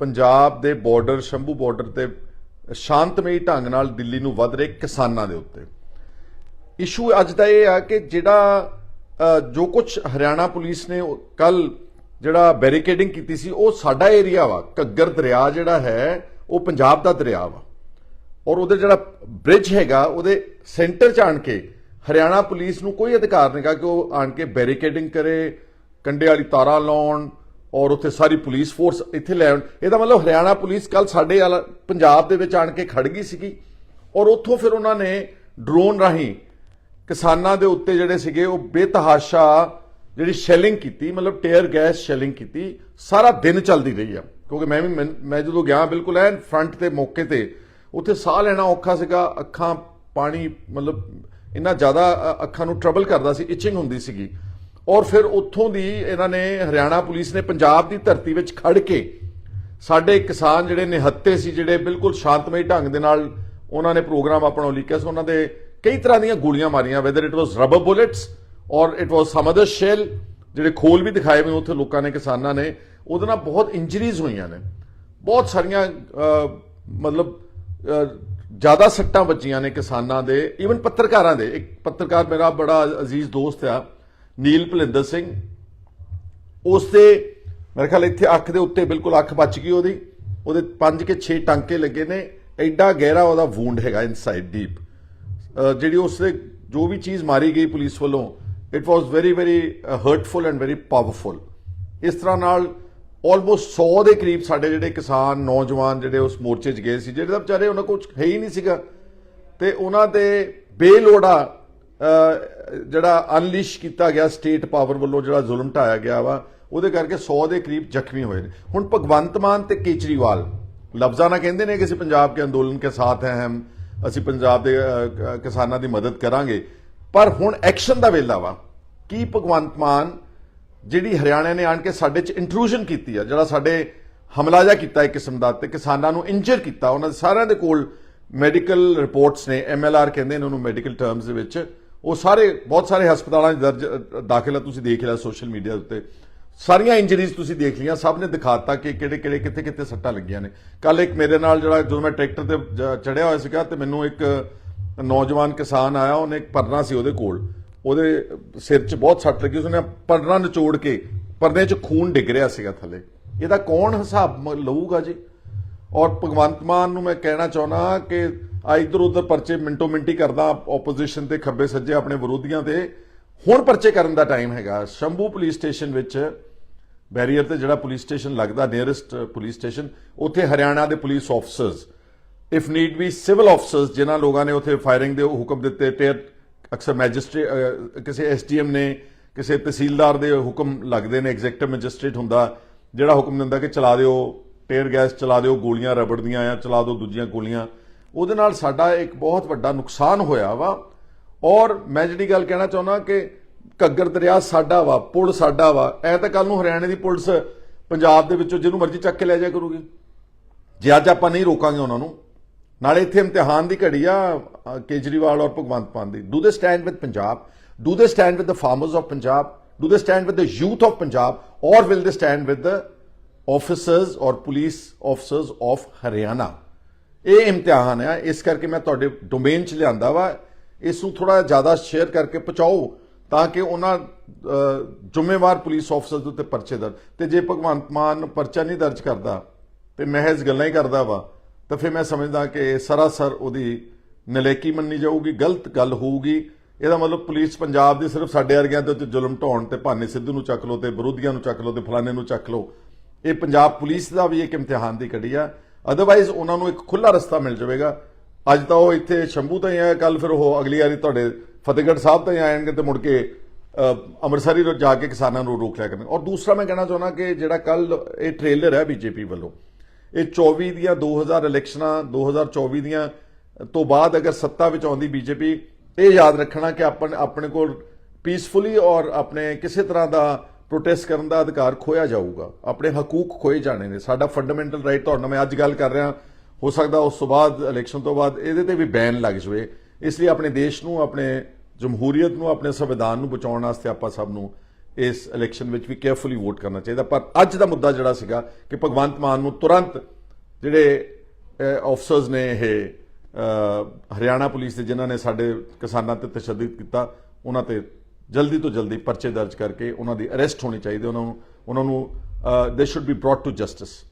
ਪੰਜਾਬ ਦੇ border Shambhu border ਤੇ ਸ਼ਾਂਤਮਈ ਢੰਗ ਨਾਲ ਦਿੱਲੀ ਨੂੰ ਵੱਧ ਰਹੇ ਕਿਸਾਨਾਂ ਦੇ ਉੱਤੇ। ਇਸ਼ੂ ਅੱਜ ਦਾ ਇਹ ਆ ਕਿ ਜਿਹੜਾ ਜੋ ਕੁਝ ਹਰਿਆਣਾ ਪੁਲਿਸ ਨੇ ਕੱਲ ਜਿਹੜਾ ਬੈਰੀਕੇਡਿੰਗ ਕੀਤੀ ਸੀ, ਉਹ ਸਾਡਾ ਏਰੀਆ ਵਾ, ਘੱਗਰ ਦਰਿਆ ਜਿਹੜਾ ਹੈ, ਉਹ ਪੰਜਾਬ ਦਾ ਦਰਿਆ ਵਾ। ਔਰ ਉਹਦੇ ਜਿਹੜਾ ਬ੍ਰਿਜ ਹੈਗਾ, ਉਹਦੇ ਸੈਂਟਰ 'ਚ ਆਣ ਕੇ ਹਰਿਆਣਾ ਪੁਲਿਸ ਨੂੰ ਕੋਈ ਅਧਿਕਾਰ ਨਹੀਂਗਾ ਕਿ ਉਹ ਆਣ ਕੇ ਬੈਰੀਕੇਡਿੰਗ ਕਰੇ ਕੰਡੇ ਵਾਲੀ ਤਾਰਾਂ ਲਾਉਣ ਔਰ ਉੱਥੇ ਸਾਰੀ ਪੁਲਿਸ ਫੋਰਸ ਇੱਥੇ ਲੈ ਆਉਣ। ਇਹਦਾ ਮਤਲਬ ਹਰਿਆਣਾ ਪੁਲਿਸ ਕੱਲ ਸਾਡੇ ਵਾਲਾ ਪੰਜਾਬ ਦੇ ਵਿੱਚ ਆਣ ਕੇ ਖੜ ਗਈ ਸੀਗੀ। ਔਰ ਉੱਥੋਂ ਫਿਰ ਉਹਨਾਂ ਨੇ ਡਰੋਨ ਰਾਹੀਂ ਕਿਸਾਨਾਂ ਦੇ ਉੱਤੇ ਜਿਹੜੇ ਸੀਗੇ ਉਹ ਬੇਤਹਾਸ਼ਾ ਜਿਹੜੀ ਸ਼ੈਲਿੰਗ ਕੀਤੀ, ਮਤਲਬ ਟੇਅਰ ਗੈਸ ਸ਼ੈਲਿੰਗ ਕੀਤੀ। ਸਾਰਾ ਦਿਨ ਚੱਲਦੀ ਰਹੀ ਆ। ਕਿਉਂਕਿ ਮੈਂ ਵੀ ਮੈਂ- ਮੈਂ ਜਦੋਂ ਗਿਆ ਬਿਲਕੁਲ ਐਨ ਫਰੰਟ ਤੇ ਮੌਕੇ ਤੇ, ਉੱਥੇ ਸਾਹ ਲੈਣਾ ਔਖਾ ਸੀਗਾ। ਅੱਖਾਂ, ਪਾਣੀ ਮਤਲਬ ਇੰਨਾ ਜ਼ਿਆਦਾ ਅੱਖਾਂ ਨੂੰ ਟਰਬਲ ਕਰਦਾ ਸੀ ਇਚਿੰਗ ਹੁੰਦੀ ਸੀਗੀ। ਔਰ ਫਿਰ ਉੱਥੋਂ ਦੀ ਇਹਨਾਂ ਨੇ ਹਰਿਆਣਾ ਪੁਲਿਸ ਨੇ ਪੰਜਾਬ ਦੀ ਧਰਤੀ ਵਿੱਚ ਖੜ ਕੇ ਸਾਡੇ ਕਿਸਾਨ ਜਿਹੜੇ ਨਿਹੱਤੇ ਸੀ, ਜਿਹੜੇ ਬਿਲਕੁਲ ਸ਼ਾਂਤਮਈ ਢੰਗ ਦੇ ਨਾਲ ਉਹਨਾਂ ਨੇ ਪ੍ਰੋਗਰਾਮ ਆਪਣਾ ਉਲੀਕਿਆ ਸੀ, ਉਹਨਾਂ ਦੇ ਕਈ ਤਰ੍ਹਾਂ ਦੀਆਂ ਗੋਲੀਆਂ ਮਾਰੀਆਂ whether it was rubber bullets or it was some other shell ਜਿਹੜੇ ਖੋਲ ਵੀ ਦਿਖਾਏ ਹੋਏ ਉੱਥੇ ਲੋਕਾਂ ਨੇ, ਕਿਸਾਨਾਂ ਨੇ, ਉਹਦੇ ਨਾਲ ਬਹੁਤ ਇੰਜਰੀਜ਼ ਹੋਈਆਂ ਨੇ। ਬਹੁਤ ਸਾਰੀਆਂ ਮਤਲਬ ਜ਼ਿਆਦਾ ਸੱਟਾਂ ਵੱਜੀਆਂ ਨੇ ਕਿਸਾਨਾਂ ਦੇ ਈਵਨ ਪੱਤਰਕਾਰਾਂ ਦੇ। ਇੱਕ ਪੱਤਰਕਾਰ ਮੇਰਾ ਬੜਾ ਅਜ਼ੀਜ਼ ਦੋਸਤ ਆ ਨੀਲ ਭਲਿੰਦਰ ਸਿੰਘ। ਉਸ ਦੇ ਮੇਰੇ ਖਿਆਲ ਇੱਥੇ ਅੱਖ ਦੇ ਉੱਤੇ ਬਿਲਕੁਲ ਅੱਖ ਬਚ ਗਈ ਉਹਦੀ। ਉਹਦੇ 5 ਕੇ 6 ਟਾਂਕੇ ਲੱਗੇ ਨੇ। ਐਡਾ ਗਹਿਰਾ ਉਹਦਾ ਵੂੰਡ ਹੈਗਾ ਇਨਸਾਈਡ ਡੀਪ ਜਿਹੜੀ ਉਸਦੇ ਜੋ ਵੀ ਚੀਜ਼ ਮਾਰੀ ਗਈ ਪੁਲਿਸ ਵੱਲੋਂ it was very very hurtful and very powerful ਇਸ ਤਰ੍ਹਾਂ ਨਾਲ ਆਲਮੋਸਟ 100 ਦੇ ਕਰੀਬ ਸਾਡੇ ਜਿਹੜੇ ਕਿਸਾਨ, ਨੌਜਵਾਨ ਜਿਹੜੇ ਉਸ ਮੋਰਚੇ 'ਚ ਗਏ ਸੀ, ਜਿਹੜੇ ਤਾਂ ਵਿਚਾਰੇ ਉਹਨਾਂ ਕੋਲ ਹੈ ਹੀ ਨਹੀਂ ਸੀਗਾ। ਤੇ ਉਹਨਾਂ ਦੇ ਬੇਲੋੜਾ ਜਿਹੜਾ ਅਨਲਿਸ਼ ਕੀਤਾ ਗਿਆ ਸਟੇਟ ਪਾਵਰ ਵੱਲੋਂ ਜਿਹੜਾ ਜ਼ੁਲਮ ਢਾਇਆ ਗਿਆ ਵਾ, ਉਹਦੇ ਕਰਕੇ 100 ਦੇ ਕਰੀਬ ਜ਼ਖਮੀ ਹੋਏ ਨੇ। ਹੁਣ ਭਗਵੰਤ ਮਾਨ ਤੇ ਕੇਜਰੀਵਾਲ, ਲਫ਼ਜ਼ਾਂ ਨਾਲ ਕਹਿੰਦੇ ਨੇ ਕਿ ਅਸੀਂ ਪੰਜਾਬ ਕੇ ਅੰਦੋਲਨ ਕੇ ਸਾਥ ਹੈ, ਹਮ ਅਸੀਂ ਪੰਜਾਬ ਦੇ ਕਿਸਾਨਾਂ ਦੀ ਮਦਦ ਕਰਾਂਗੇ। ਪਰ ਹੁਣ ਐਕਸ਼ਨ ਦਾ ਵੇਲਾ ਵਾ। ਕੀ ਭਗਵੰਤ ਮਾਨ ਜਿਹੜੀ ਹਰਿਆਣਾ ਨੇ ਆਣ ਕੇ ਸਾਡੇ ਚ ਇੰਟਰੂਜਨ ਕੀਤੀ ਆ, ਜਿਹੜਾ ਸਾਡੇ ਹਮਲਾ ਜਿਹਾ ਕੀਤਾ ਇੱਕ ਕਿਸਮ ਦਾ ਤੇ ਕਿਸਾਨਾਂ ਨੂੰ ਇੰਜਰ ਕੀਤਾ, ਉਹਨਾਂ ਦੇ ਸਾਰਿਆਂ ਦੇ ਕੋਲ ਮੈਡੀਕਲ ਰਿਪੋਰਟਸ ਨੇ ਐਮਐਲਆਰ ਕਹਿੰਦੇ ਨੇ ਉਹਨੂੰ ਮੈਡੀਕਲ ਟਰਮਸ ਦੇ ਵਿੱਚ। ਉਹ ਸਾਰੇ ਬਹੁਤ ਸਾਰੇ ਹਸਪਤਾਲਾਂ 'ਚ ਦਰਜ ਅ, ਦਾਖਲ ਆ ਤੁਸੀਂ ਦੇਖ ਲਿਆ ਸੋਸ਼ਲ ਮੀਡੀਆ ਉੱਤੇ। ਸਾਰੀਆਂ ਇੰਜਰੀਜ਼ ਤੁਸੀਂ ਦੇਖ ਲਈਆਂ ਸਭ ਨੇ ਦਿਖਾਤਾ ਕਿ ਕਿਹੜੇ ਕਿਹੜੇ ਕਿੱਥੇ ਕਿੱਥੇ ਸੱਟਾਂ ਲੱਗੀਆਂ ਨੇ। ਕੱਲ ਇੱਕ ਮੇਰੇ ਨਾਲ ਜਿਹੜਾ ਜਦੋਂ ਮੈਂ ਟਰੈਕਟਰ ਤੇ ਚੜਿਆ ਹੋਇਆ ਸੀਗਾ ਤੇ ਮੈਨੂੰ ਇੱਕ ਨੌਜਵਾਨ ਕਿਸਾਨ ਆਇਆ ਉਹਨੇ ਇੱਕ ਪਰਨਾ ਸੀ ਉਹਦੇ ਕੋਲ। ਉਹਦੇ ਸਿਰ 'ਚ ਬਹੁਤ ਸੱਟ ਲੱਗੀ ਉਸਨੇ ਪਰਨਾ ਨਿਚੋੜ ਕੇ ਪਰਨੇ 'ਚ ਖੂਨ ਡਿੱਗ ਰਿਹਾ ਸੀਗਾ ਥੱਲੇ। ਇਹਦਾ ਕੌਣ ਹਿਸਾਬ ਮ- ਲਊਗਾ ਜੀ? ਔਰ ਭਗਵੰਤ ਮਾਨ ਨੂੰ ਮੈਂ ਕਹਿਣਾ ਚਾਹੁੰਦਾ ਕਿ ਆ ਇਧਰ ਉਧਰ ਪਰਚੇ ਮਿੰਟੋ ਮਿੰਟੀ ਕਰਦਾ ਆਪੋਜੀਸ਼ਨ ਤੇ ਖੱਬੇ ਸੱਜੇ ਆਪਣੇ ਵਿਰੋਧੀਆਂ ਤੇ ਹੁਣ ਪਰਚੇ ਕਰਨ ਦਾ ਟਾਈਮ ਹੈਗਾ। ਸ਼ੰਭੂ ਪੁਲਿਸ ਸਟੇਸ਼ਨ ਵਿੱਚ ਬੈਰੀਅਰ ਤੇ ਜਿਹੜਾ ਪੁਲਿਸ ਸਟੇਸ਼ਨ ਲੱਗਦਾ ਨੀਅਰੈਸਟ ਪੁਲਿਸ ਸਟੇਸ਼ਨ, ਉੱਥੇ ਹਰਿਆਣਾ ਦੇ police officers if need we civil officers ਜਿਨ੍ਹਾਂ ਲੋਕਾਂ ਨੇ ਉੱਥੇ ਫਾਇਰਿੰਗ ਦੇ ਹੁਕਮ ਦਿੱਤੇ, ਤੇ ਅਕਸਰ ਮੈਜਿਸਟ੍ਰੇਟ ਕਿਸੇ ਐਸਡੀਐਮ ਨੇ, ਕਿਸੇ ਤਹਿਸੀਲਦਾਰ ਦੇ ਹੁਕਮ ਲੱਗਦੇ ਨੇ ਐਗਜ਼ੈਕਟਿਵ ਮੈਜਿਸਟ੍ਰੇਟ ਹੁੰਦਾ, ਜਿਹੜਾ ਹੁਕਮ ਦਿੰਦਾ ਕਿ ਚਲਾ ਦਿਓ ਟੇਅਰ ਗੈਸ ਚਲਾ ਦਿਓ, ਗੋਲੀਆਂ ਰਬੜ ਦੀਆਂ ਆ ਚਲਾ ਦਿਓ ਦੂਜੀਆਂ ਗੋਲੀਆਂ। ਉਹਦੇ ਨਾਲ ਸਾਡਾ ਇੱਕ ਬਹੁਤ ਵੱਡਾ ਨੁਕਸਾਨ ਹੋਇਆ ਵਾ। ਔਰ ਮੈਂ ਜਿਹੜੀ ਗੱਲ ਕਹਿਣਾ ਚਾਹੁੰਦਾ ਕਿ ਘੱਗਰ ਦਰਿਆ ਸਾਡਾ ਵਾ, ਪੁਲ ਸਾਡਾ ਵਾ, ਐ ਤਾਂ ਕੱਲ ਨੂੰ ਹਰਿਆਣੇ ਦੀ ਪੁਲਿਸ ਪੰਜਾਬ ਦੇ ਵਿੱਚੋਂ ਜਿਹਨੂੰ ਮਰਜ਼ੀ ਚੱਕ ਕੇ ਲੈ ਜਾਇਆ ਕਰੂਗੀ। ਜੇ ਅੱਜ ਆਪਾਂ ਨਹੀਂ ਰੋਕਾਂਗੇ ਉਹਨਾਂ ਨੂੰ, ਨਾਲੇ ਇੱਥੇ ਇਮਤਿਹਾਨ ਦੀ ਘੜੀ ਆ ਕੇਜਰੀਵਾਲ ਔਰ ਭਗਵੰਤ ਮਾਨ ਦੀ। Do they stand with Punjab? Do they stand with the farmers of Punjab? Do they stand with the youth of Punjab? ਔਰ will they stand with the officers ਔਰ ਪੁਲਿਸ ਆਫੀਸਰਸ ਆਫ ਹਰਿਆਣਾ ਇਹ ਇਮਤਿਹਾਨ ਹੈ ਇਸ ਕਰਕੇ ਮੈਂ ਤੁਹਾਡੇ ਡੋਮੇਨ 'ਚ ਲਿਆਂਦਾ ਵਾ। ਇਸ ਨੂੰ ਥੋੜਾ ਜ਼ਿਆਦਾ ਸ਼ੇਅਰ ਕਰਕੇ ਪਹੁੰਚਾਓ ਤਾਂ ਕਿ ਉਹਨਾਂ ਅ, ਜ਼ਿੰਮੇਵਾਰ ਪੁਲਿਸ ਆਫਸਰਸ ਦੇ ਉੱਤੇ ਪਰਚੇ ਦਰਜ। ਤੇ ਜੇ ਭਗਵੰਤ ਮਾਨ ਪਰਚਾ ਨਹੀਂ ਦਰਜ ਕਰਦਾ ਤੇ ਮਹਿਜ਼ ਗੱਲਾਂ ਹੀ ਕਰਦਾ ਵਾ ਤਾਂ ਫਿਰ ਮੈਂ ਸਮਝਦਾ ਕਿ ਸਰਾਸਰ ਉਹਦੀ ਨਲੇਕੀ ਮੰਨੀ ਜਾਊਗੀ ਗਲਤ ਗੱਲ ਹੋਊਗੀ। ਇਹਦਾ ਮਤਲਬ ਪੁਲਿਸ ਪੰਜਾਬ ਦੀ ਸਿਰਫ ਸਾਡੇ ਵਰਗਿਆਂ ਦੇ ਉੱਤੇ ਜ਼ੁਲਮ ਢਾਉਣ ਤੇ ਭਾਨੇ ਸਿੱਧੂ ਨੂੰ ਚੱਕ ਲਓ ਤੇ ਵਿਰੋਧੀਆਂ ਨੂੰ ਚੱਕ ਲਓ ਤੇ ਫਲਾਣੇ ਨੂੰ ਚੱਕ ਲਓ। ਇਹ ਪੰਜਾਬ ਪੁਲਿਸ ਦਾ ਵੀ ਇੱਕ ਇਮਤਿਹਾਨ ਦੀ ਕੜੀ ਆ। ਅਦਰਵਾਈਜ਼ ਉਹਨਾਂ ਨੂੰ ਇੱਕ ਖੁੱਲਾ ਰਸਤਾ ਮਿਲ ਜਾਵੇਗਾ। ਅੱਜ ਤਾਂ ਉਹ ਇੱਥੇ ਸ਼ੰਭੂ ਤੋਂ ਹੀ ਆਇਆ ਕੱਲ ਫਿਰ ਉਹ ਅਗਲੀ ਵਾਰੀ ਤੁਹਾਡੇ ਫਤਿਹਗੜ੍ਹ ਸਾਹਿਬ ਤੋਂ ਹੀ ਆਣਗੇ ਤੇ ਮੁੜ ਕੇ ਅ, ਅੰਮ੍ਰਿਤਸਰੀ ਰੋ ਜਾ ਕੇ ਕਿਸਾਨਾਂ ਨੂੰ ਰੋਕ ਲਿਆ ਕਰਨਗੇ। ਔਰ ਦੂਸਰਾ ਮੈਂ ਕਹਿਣਾ ਚਾਹੁੰਦਾ ਕਿ ਜਿਹੜਾ ਕੱਲ ਇਹ ਟ੍ਰੇਲਰ ਹੈ ਬੀਜੇਪੀ ਵੱਲੋਂ ਇਹ 24 ਦੀਆਂ 2000 ਇਲੈਕਸ਼ਨਾਂ 2024 ਦੀਆਂ ਤੋਂ ਬਾਅਦ ਅਗਰ ਸੱਤਾ ਵਿੱਚ ਆਉਂਦੀ ਬੀਜੇਪੀ ਇਹ ਯਾਦ ਰੱਖਣਾ ਕਿ ਆਪਾਂ ਆਪਣੇ ਕੋਲ ਪੀਸਫੁਲੀ ਔਰ ਆਪਣੇ ਕਿਸੇ ਤਰ੍ਹਾਂ ਦਾ ਪ੍ਰੋਟੈਸਟ ਕਰਨ ਦਾ ਅਧਿਕਾਰ ਖੋਇਆ ਜਾਊਗਾ। ਆਪਣੇ ਹਕੂਕ ਖੋਏ ਜਾਣੇ ਨੇ। ਸਾਡਾ ਫੰਡਾਮੈਂਟਲ ਰਾਈਟ ਤੁਹਾਡੇ ਨਾਲ ਮੈਂ ਅੱਜ ਗੱਲ ਕਰ ਰਿਹਾ। ਹੋ ਸਕਦਾ ਉਸ ਤੋਂ ਬਾਅਦ ਇਲੈਕਸ਼ਨ ਤੋਂ ਬਾਅਦ ਇਹਦੇ ਤੇ ਵੀ ਬੈਨ ਲੱਗ ਜਵੇ। ਇਸ ਲਈ ਆਪਣੇ ਦੇਸ਼ ਨੂੰ, ਆਪਣੇ ਜਮਹੂਰੀਅਤ ਨੂੰ, ਆਪਣੇ ਸੰਵਿਧਾਨ ਨੂੰ ਬਚਾਉਣ ਵਾਸਤੇ ਆਪਾਂ ਸਭ ਨੂੰ ਇਸ ਇਲੈਕਸ਼ਨ ਵਿੱਚ ਵੀ ਕੇਅਰਫੁਲੀ ਵੋਟ ਕਰਨਾ ਚਾਹੀਦਾ। ਪਰ ਅੱਜ ਦਾ ਮੁੱਦਾ ਜਿਹੜਾ ਸੀਗਾ ਕਿ ਭਗਵੰਤ ਮਾਨ ਨੂੰ ਤੁਰੰਤ ਜਿਹੜੇ ਆਫਸਰਸ ਨੇ ਇਹ ਹਰਿਆਣਾ ਪੁਲਿਸ ਦੇ ਜਿਨ੍ਹਾਂ ਨੇ ਸਾਡੇ ਕਿਸਾਨਾਂ ਤੇ ਤਸ਼ੱਦਦ ਕੀਤਾ, ਉਹਨਾਂ ਤੇ ਜਲਦੀ ਤੋਂ ਜਲਦੀ ਪਰਚੇ ਦਰਜ ਕਰਕੇ ਉਹਨਾਂ ਦੀ ਅਰੈਸਟ ਹੋਣੀ ਚਾਹੀਦੀ ਉਹਨਾਂ ਨੂੰ ਉਹਨਾਂ ਨੂੰ they should be brought to justice